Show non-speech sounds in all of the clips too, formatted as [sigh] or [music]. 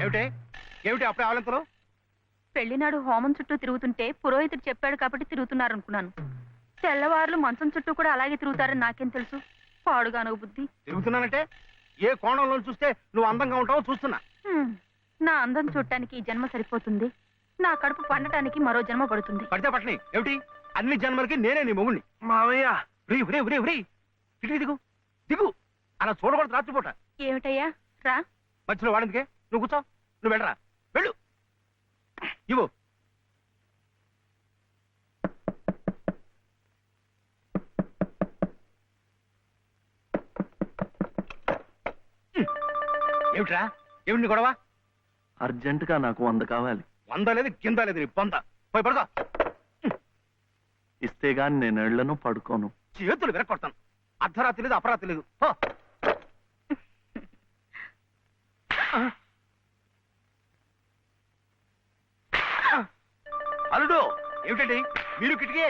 ఏమిటి? ఏమిటి అప్పుడే ఆవలింతలు పెళ్ళినాడు హోమం చుట్టూ తిరుగుతుంటే పురోహితుడు చెప్పాడు కాబట్టి తిరుగుతున్నారు అనుకున్నాను తెల్లవారులు మంచం చుట్టూ కూడా అలాగే తిరుగుతారని నాకేం తెలుసు? పాడుగాను బుద్ధి. తిరుగుతున్నానంటే? ఏ కోణంలో చూస్తే నువ్వు అందంగా ఉంటావో చూస్తున్నా. నా అందం చూడటానికి ఈ జన్మ సరిపోతుంది. నా కడుపు పండటానికి మరో జన్మ పడుతుంది. పడితే పట్టని. ఏమిటి? అన్ని జన్మలకి నేనే నీ మొగుణ్ణి. మావయ్య. రీ రీ రీ రీ ఇటు దిగు. దిగు. అలా చూడకూడదు రాత్రిపూట. ఏమిటయ్యా? రా. మధ్యలో వాడిందికే? నువ్వు కూర్చో. నువ్వు వెళ్ళరా. వెళ్ళు. ఇవ్వు. ఏమిట్రా? ఏమిటి గొడవ? అర్జెంట్గా నాకు వంద కావాలి. వంద లేదు కింద లేదు నీ పొంద పోయి పడుకో. ఇస్తే గాని నేను ఎళ్ళను పడుకోను. చేతులు విరక్కొడతాను. అర్ధరాత్రి లేదు అపరాత్రి లేదు. పో. అల్లుడు! ఏమిటండి? మీరు కిటికీ?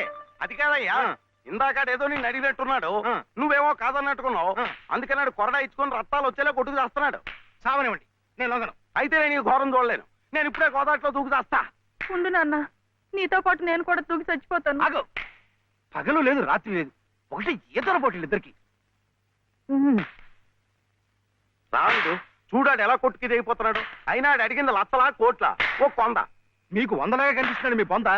అది కాదయ్యా. ఆ. ఇందాకడేదో నేను అడిగినట్టున్నాడు. నువ్వేమో కాదన్నట్టుకున్నావు. ఆ. అందుకన్నాడు కొరడా ఇచ్చుకొని రక్తాలు వచ్చేలా కొట్టుకు చేస్తున్నాడు. సావనివ్వండి నేను లొంగను. అయితే నేను ఈ ఘోరం చూడలేను. నేను ఇప్పుడే గోదాట్లో దూకు చేస్తా. ఉండు నాన్న. నీతో పాటు నేను కూడా తూగి చచ్చిపోతాను. ఆగు. పగలు లేదు రాత్రి లేదు. ఒకటి ఈతర పోటీలు ఇద్దరికి. రాడు చూడాడు ఎలా కొట్టుకి దిగిపోతున్నాడు అయినా అడిగింది లచ్చలా కోట్ల ఓ కొంద మీకు వందలాగా కనిపిస్తున్నాడు మీ బొంద.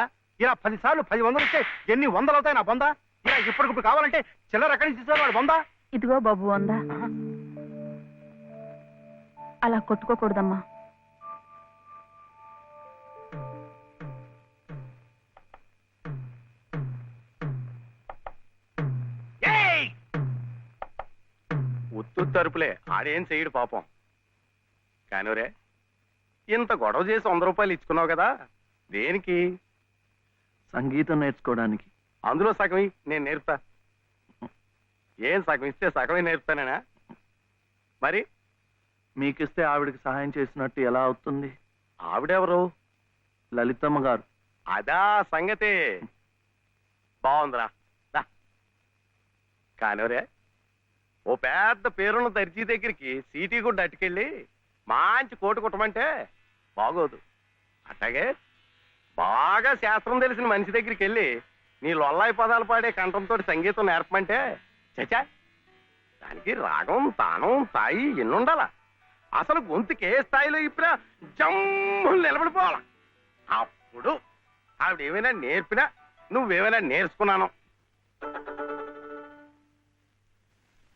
ఇలా పది సార్లు పది వందలు ఇస్తే ఎన్ని వందలు అవుతాయి నా బొంద? ఇలా ఇప్పటికిప్పుడు కావాలంటే చిల్లర ఎక్కడి నుంచి వాడు బొంద? ఇదిగో బాబు అందా అలా కొట్టుకోకూడదమ్మా! ఉత్తు తరుపులే. ఆడేం చెయ్యడు పాపం. కానివరే ఇంత గొడవ చేసి వంద రూపాయలు ఇచ్చుకున్నావు కదా? దేనికి? సంగీతం నేర్చుకోవడానికి. అందులో సగం నేను నేర్పుతా. ఏం సగం ఇస్తే సగమే నేర్పుతానేనా? మరి? మీకిస్తే ఆవిడకి సహాయం చేసినట్టు ఎలా అవుతుంది? ఆవిడెవరు? లలితమ్మ గారు. అదా సంగతి. బాగుందిరా. కానివరే ఓ పెద్ద పేరున్న దర్జీ దగ్గరికి సీటీ కూడా అట్టుకెళ్ళి మంచి కోటు కుట్టమంటే బాగోదు. అట్లాగే బాగా శాస్త్రం తెలిసిన మనిషి దగ్గరికి వెళ్ళి నీ లొల్లాయి పదాలు పాడే కంఠంతో సంగీతం నేర్పమంటే చచా దానికి రాగం తానం తాయి ఎన్నుండాలా అసలు గొంతుకే స్థాయిలో ఇప్పుడా జమ్ము నిలబడిపోవాలా? అప్పుడు ఆవిడ ఏమైనా నేర్పినా నువ్వేమైనా నేర్చుకున్నాను.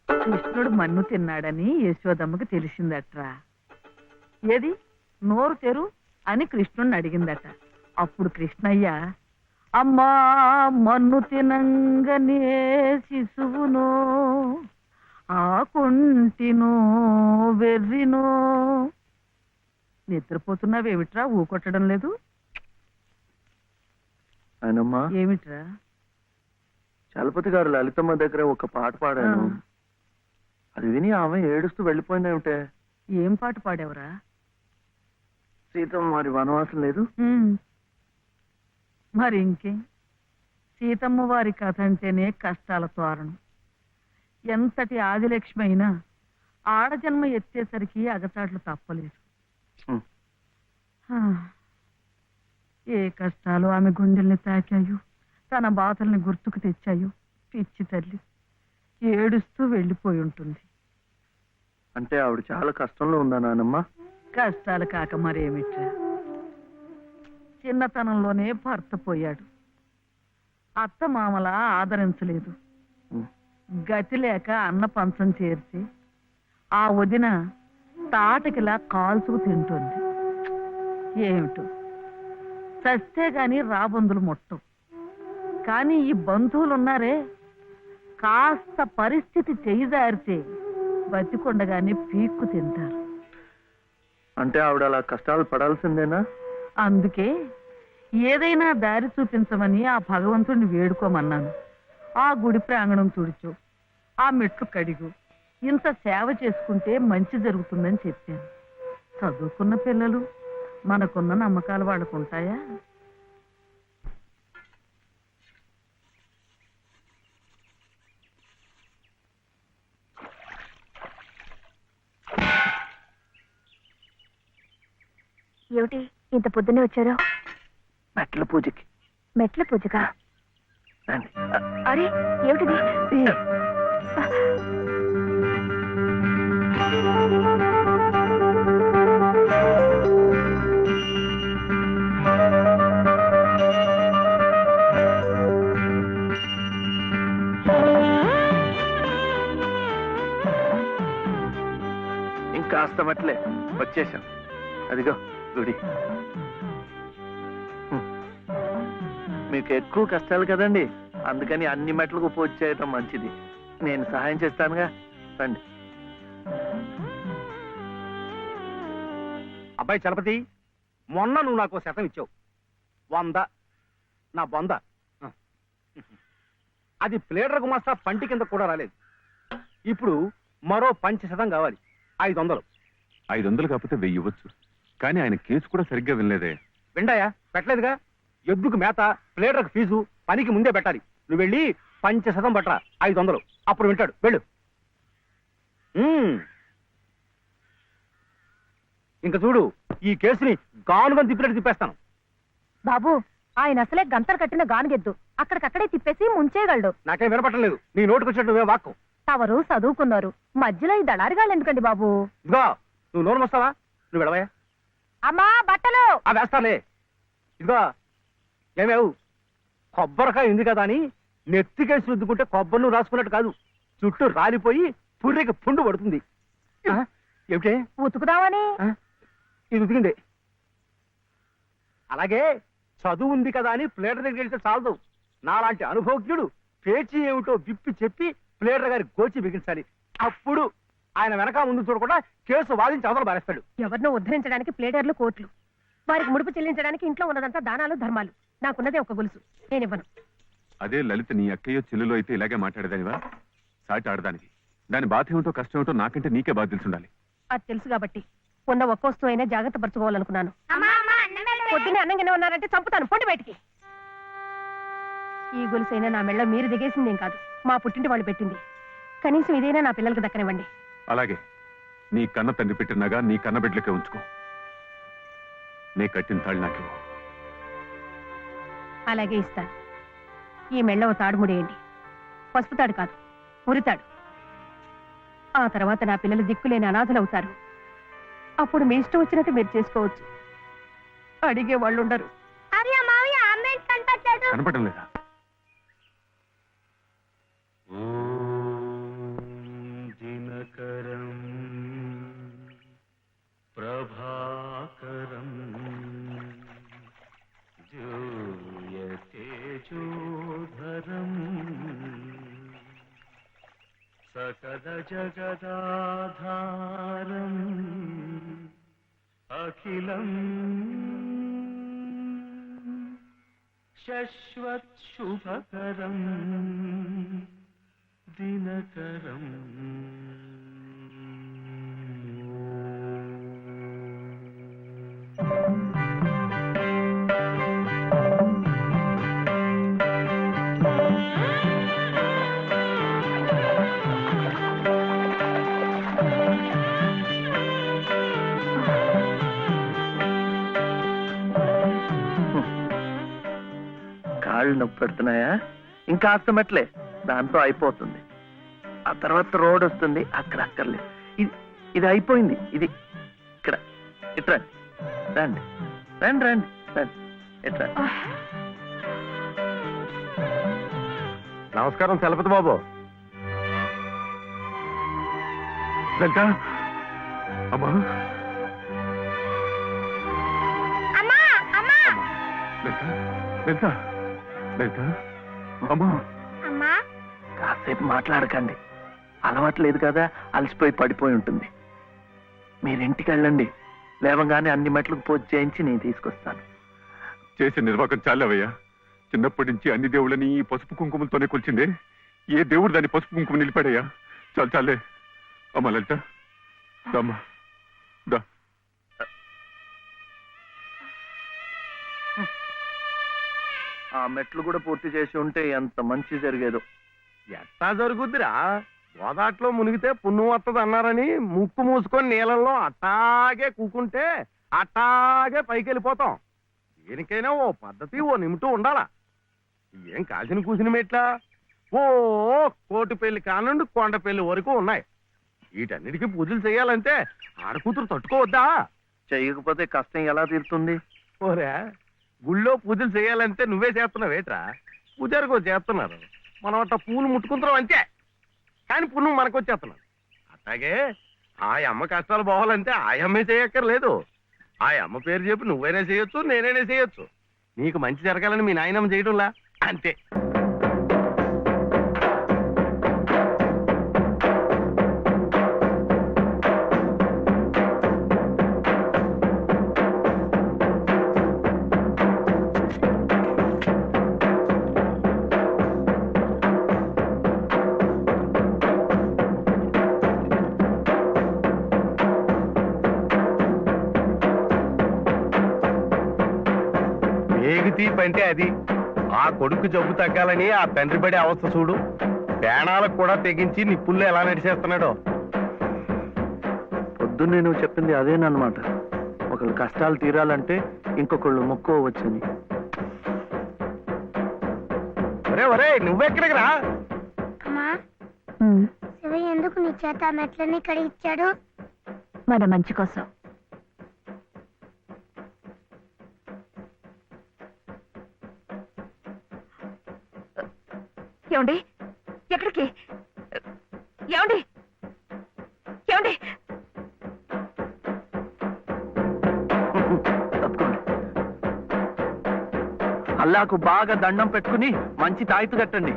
కృష్ణుడు మన్ను తిన్నాడని యశోదమ్మకు తెలిసిందట్రా. ఏది? నోరు తెరు అని కృష్ణుడిని అడిగిందట. అప్పుడు కృష్ణయ్య అమ్మా మన్ను తినంగనే శిశువునో ఆకుంటినో వెర్రినో. నిద్రపోతున్నావేమిట్రా? ఊకొట్టడం లేదు. ఆయనమ్మా ఏమిట్రా? చలపతి గారు లలితమ్మ దగ్గర ఒక పాట పాడాను. ఆ. అది విని ఆమె ఏడుస్తూ వెళ్ళిపోయిందేమిటే? ఏం పాట పాడావురా? సీతమ్మ మరి వనవాసం లేదు. మరి ఇంకే? సీతమ్మ వారి కథ అంటేనే కష్టాల తోరణం. ఎంతటి ఆదిలక్ష్మి అయినా ఆడజన్మ ఎత్తేసరికి అగచాట్లు తప్పలేదు. ఏ కష్టాలు ఆమె గుండెల్ని తాకాయో తన బాధల్ని గుర్తుకు తెచ్చాయో పిచ్చి తల్లి. ఏడుస్తూ వెళ్ళిపోయి ఉంటుంది. అంటే ఆవిడ చాలా కష్టంలో ఉందా నానమ్మ? కష్టాలు కాక మరేమిట్రా? చిన్నతనంలోనే భర్త పోయాడు. అత్త మామల ఆదరించలేదు. గతి లేక అన్న పంచం చేర్చి ఆ వదిన తాటకిలా కాల్చుకు తింటుంది. ఏమిటో? చస్తే గాని రాబందులు ముట్టం. కానీ ఈ బంధువులు ఉన్నారే కాస్త పరిస్థితి చేయిదారితే బతికొండగానే పీక్కు తింటారు. అంటే ఆవిడ అలా కష్టాలు పడాల్సిందేనా? అందుకే ఏదైనా దారి చూపించమని ఆ భగవంతుడిని వేడుకోమన్నాను. ఆ గుడి ప్రాంగణం తుడుచు ఆ మెట్లు కడిగు ఇంత సేవ చేసుకుంటే మంచి జరుగుతుందని చెప్పాను. చదువుకున్న పిల్లలు మనకున్న నమ్మకాలు వాళ్ళకు ఉంటాయా ఏమిటి? ఇంత పొద్దున్నే వచ్చారు? మెట్ల పూజకి. మెట్ల పూజగా రండి. అరే ఏమిటిది? ఇంకాస్త మెట్లే. వచ్చేసాం అదిగో. గుడి. మీకు ఎక్కువ కష్టాలు కదండి. అందుకని అన్ని మెట్లకు పూజ చేయటం మంచిది. నేను సహాయం చేస్తానుగా. రండి. అబ్బాయి చలపతి మొన్న నువ్వు నాకు శతం ఇచ్చావు. వంద. నా బొంద. అది ప్లేడర్ గుమాస్తా పంటి కింద కూడా రాలేదు. ఇప్పుడు మరో పంచ శతం కావాలి. ఐదు వందలు. ఐదు వందలు కాకపోతే వెయ్యి ఇవ్వచ్చు. కానీ ఆయన కేసు కూడా సరిగ్గా వినలేదే. విండాయా? పెట్టలేదుగా? ఎద్దుకు మేత ప్లేడర్కు ఫీజు పనికి ముందే పెట్టాలి. నువ్వు వెళ్ళి పంచ శతం పట్టరా. ఐదు వందలు. అప్పుడు వింటాడు. వెళ్ళు. ఇంక చూడు ఈ కేసుని గానుగా తిప్పినట్టు తిప్పేస్తాను. బాబు ఆయన అసలే గంతలు కట్టిన గానుగెద్దు. అక్కడికక్కడే తిప్పేసి ముంచేయగలడు. నాకేం వినపట్టలేదు నీ నోటుకు వచ్చినట్టు నువ్వే వాక్కు. తవరు చదువుకున్నారు. మధ్యలో ఈ దళారిగాళ్ళు ఎందుకండి బాబు? ఇదిగో నువ్వు నోరు వస్తావా నువ్వు వెళ్ళవయ్యా. అమ్మా బట్టలు! ఆ వేస్తాలే. ఇదిగో ఏమేవు? కొబ్బరికాయ ఉంది కదా అని నెత్తికేసి రుద్దుకుంటే కొబ్బరి నువ్వు రాసుకున్నట్టు కాదు. చుట్టూ రాలిపోయి పుర్రెకి పుండు పడుతుంది. ఆ? ఏమిటే? ఉతుకుదామని? ఆ? ఇది ఉతికింది. అలాగే చదువు ఉంది కదా అని ప్లేటర్ దగ్గరికి వెళ్తే చాలదు. నాలాంటి అనుభవజ్ఞుడు పేచీ ఏమిటో విప్పి చెప్పి ప్లేటర్ గారి గోచి బిగించాలి. అప్పుడు ఆయన వెనక ముందు చూడకుండా కేసు వాదించి అవతల బారేస్తాడు ఎవరినో ఉద్ధరించడానికి ప్లేడర్లు కోట్లు వారికి ముడుపు చెల్లించడానికి ఇంట్లో ఉన్నదంతా దానాలు ధర్మాలు. నాకున్నదే ఒక గొలుసు. నేనివ్వను అదే లలిత నీ అక్కయ్యో చెల్లెలో అయితే ఇలాగే మాట్లాడేదానివా? సాటి ఆడదానికి. దాని బాధ ఏమిటో కష్టం ఏమిటో నాకంటే నీకే బాధ తెలిసి ఉండాలి అది తెలుసు కాబట్టి ఉన్న ఒక్క వస్తువు అయినా జాగ్రత్త పరచుకోవాలనుకున్నాను. పొద్దున్నే అన్నంగానే ఉన్నారంటే చంపుతాను. పొండి బయటికి. ఈ గొలుసైనా నా మెళ్ళ మీరు దిగేసిందేం కాదు. మా పుట్టింటి వాళ్ళు పెట్టింది. కనీసం ఇదైనా నా పిల్లలకి దక్కనివ్వండి. అలాగే. నీ కన్న తండ్రి పెట్టినగా నీ కన్న బిడ్డలకే ఉంచుకో. నీ కట్టిన తాళ్ళు నాకు. అలాగే ఇస్తాను ఈ మెళ్ళ ఓ తాడు ముడేయండి. పసుపు తాడు కాదు ఉరితాడు ఆ తర్వాత నా పిల్లలు దిక్కులేని అనాథలు అవుతారు అప్పుడు మీ ఇష్టం వచ్చినట్టు మీరు చేసుకోవచ్చు. అడిగే వాళ్ళు ఉండరు కనపడడం లేదా? करम् प्रभाकरम्। जूयते जोधरम् सकदजगदाधारम् अखिलम्। शश्वत्शुभकरम्। दिनकरम्। కాళ్ళు నొప్పి పెడుతున్నాయా? ఇంకా మెట్లే దాంతో అయిపోతుంది. ఆ తర్వాత రోడ్ వస్తుంది అక్కడ అక్కర్లేదు. ఇది ఇది అయిపోయింది. ఇది ఇక్కడ. ఇట్రా రండి. రండి. రండి రండి. ఇట్రా నమస్కారం చలపతి బాబు. లలిత. అమ్మా. లలిత లలిత. లలిత అమ్మా. కాసేపు మాట్లాడకండి. అలవాట్లేదు కదా అలసిపోయి పడిపోయి ఉంటుంది. మీరు ఇంటికి వెళ్ళండి. లేవగానే అన్ని మెట్లకు పూజ చేయించి నేను తీసుకొస్తాను. చేసే నిర్వాకం చాలవయ్యా. చిన్నప్పటి నుంచి అన్ని దేవుళ్ళని ఈ పసుపు కుంకుమలతోనే కొలిచిందే. ఏ దేవుడు దాన్ని పసుపు కుంకుమ నిలిపాడయ్యా? చాలు చాలే. అమ్మా లలిత. దమ్మా దా. ఆ మెట్లు కూడా పూర్తి చేసి ఉంటే ఎంత మంచి జరిగేదో. ఎట్టా జరుగుద్దిరా? గోదాట్లో మునిగితే పుణ్యం వస్తుంది అన్నారని ముక్కు మూసుకొని నీళ్ళల్లో అట్టాగే కూకుంటే అట్టాగే పైకి వెళ్ళిపోతాం దేనికైనా ఓ పద్ధతి ఓ నిమిటూ ఉండాలా? ఏం కాసిన కూసిన మెట్లా? ఓ కోటి పెళ్ళి కానుండి కొండ పెళ్ళి వరకు ఉన్నాయి. వీటన్నిటికీ పూజలు చేయాలంటే ఆడకూతురు తట్టుకోవద్దా? చేయకపోతే కష్టం ఎలా తీరుతుంది? ఓరే గుళ్ళో పూజలు చేయాలంటే నువ్వే చేస్తున్నావు ఏట్రా? పూజారికి చేస్తున్నారు. మనం అట్లా పూలు ముట్టుకుంటున్నాం అంతే. కానీ పుణ్యం మనకు వచ్చేస్తున్నాం అట్లాగే ఆ అమ్మ కష్టాలు పోవాలంటే ఆ అమ్మే చేయక్కర్లేదు. ఆ అమ్మ పేరు చెప్పి నువ్వైనా చేయొచ్చు నేనైనా చేయొచ్చు. నీకు మంచి జరగాలని మీ నాయనమ్మ చేయడంలా? అంతే. వేగి తీపి అంటే అది. ఆ కొడుకు జబ్బు తగ్గాలని ఆ తండ్రి పడే అవస్థ చూడు. ప్రాణాలకు కూడా తెగించి నిప్పుల్లో ఎలా నడిచేస్తున్నాడో. పొద్దున్నే నువ్వు చెప్పింది అదేనమాట ఒకళ్ళు కష్టాలు తీరాలంటే ఇంకొకళ్ళు మొక్కోవచ్చని ఒరే ఒరే నువ్వెక్కడికి రా? అమ్మా. శివయ్య ఎందుకు నీ చేత మెట్లన్నీ కడిగిచ్చాడు? మన మంచి కోసం. ఏమండి? ఎక్కడికి? ఏమండి? ఏమండి? తప్పుకోండి అల్లాకు బాగా దండం పెట్టుకుని మంచి తాయితు కట్టండి.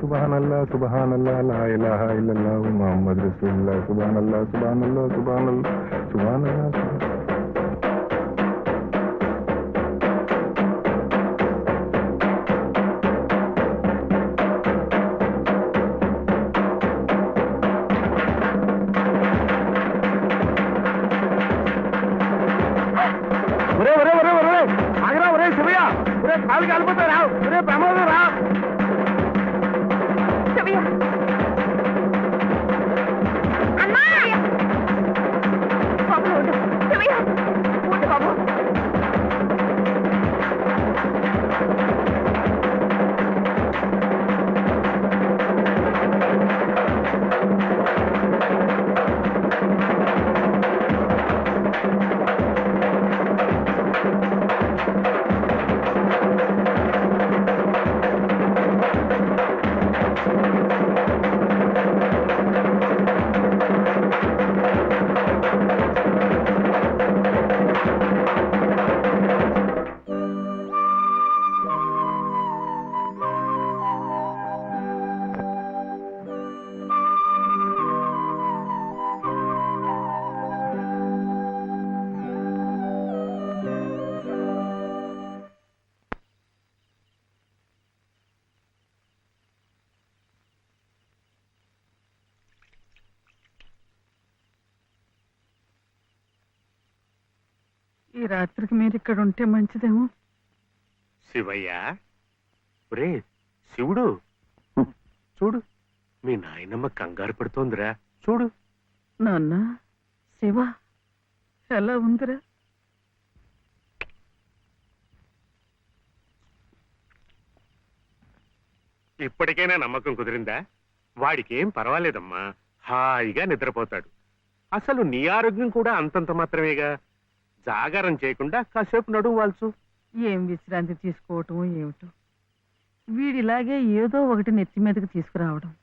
సుబానల్లా సుబానల్లా లా ఇలాహా ఇల్లల్లాహు ముహమ్మద్ రసూలుల్లాహ్. సుబానల్లా సుబానల్లా సుబానల్లా సుబానల్లా ఈ రాత్రికి మీరు ఇక్కడ ఉంటే మంచిదేమో. శివయ్య? ఒరే శివుడు. చూడు మీ నాయనమ్మ కంగారు పడుతోందిరా. చూడు. నాన్న శివ ఎలా ఉందిరా? ఇప్పటికైనా నమ్మకం కుదిరిందా? వాడికి ఏం పర్వాలేదమ్మా. హాయిగా నిద్రపోతాడు. అసలు నీ ఆరోగ్యం కూడా అంతంత మాత్రమేగా? జాగారం చేయకుండా కాసేపు నడువు వాల్చు. ఏం విశ్రాంతి తీసుకోవటం ఏమిటో? వీడిలాగే ఏదో ఒకటి నెత్తి మీదకి తీసుకురావడం.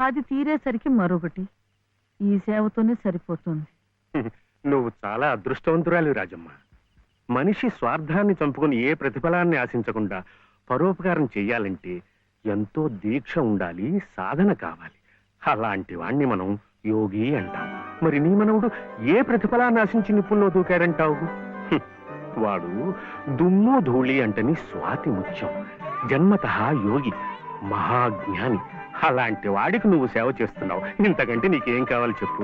అది తీరేసరికి మరొకటి. ఈ సేవతోనే సరిపోతుంది. [laughs] నువ్వు చాలా అదృష్టవంతురాలి రాజమ్మ. మనిషి స్వార్థాన్ని చంపుకొని ఏ ప్రతిఫలాన్ని ఆశించకుండా పరోపకారం చెయ్యాలంటే ఎంతో దీక్ష ఉండాలి సాధన కావాలి. అలాంటి వాణ్ణి మనం యోగి అంటాం మరి నీ మనవుడు ఏ ప్రతిఫలాన్ని ఆశించి నిప్పుల్లో దూకాడంటావు వాడు దుమ్ము ధూళి అంటని స్వాతి ముత్యం జన్మత యోగి మహాజ్ఞాని. అలాంటి వాడికి నువ్వు సేవ చేస్తున్నావు. ఇంతకంటే నీకేం కావాలి చెప్పు?